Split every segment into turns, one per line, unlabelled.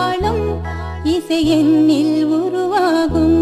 தாளம் இசை என்னில் உருவாகும்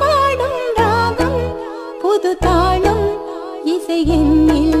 பாடும் ராகம் புது தாளம் இசை என்னில்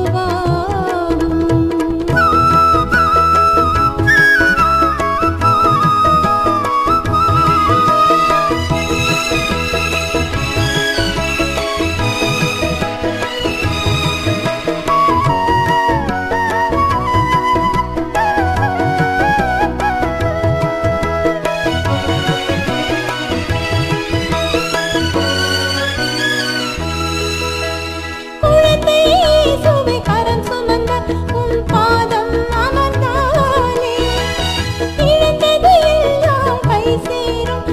don't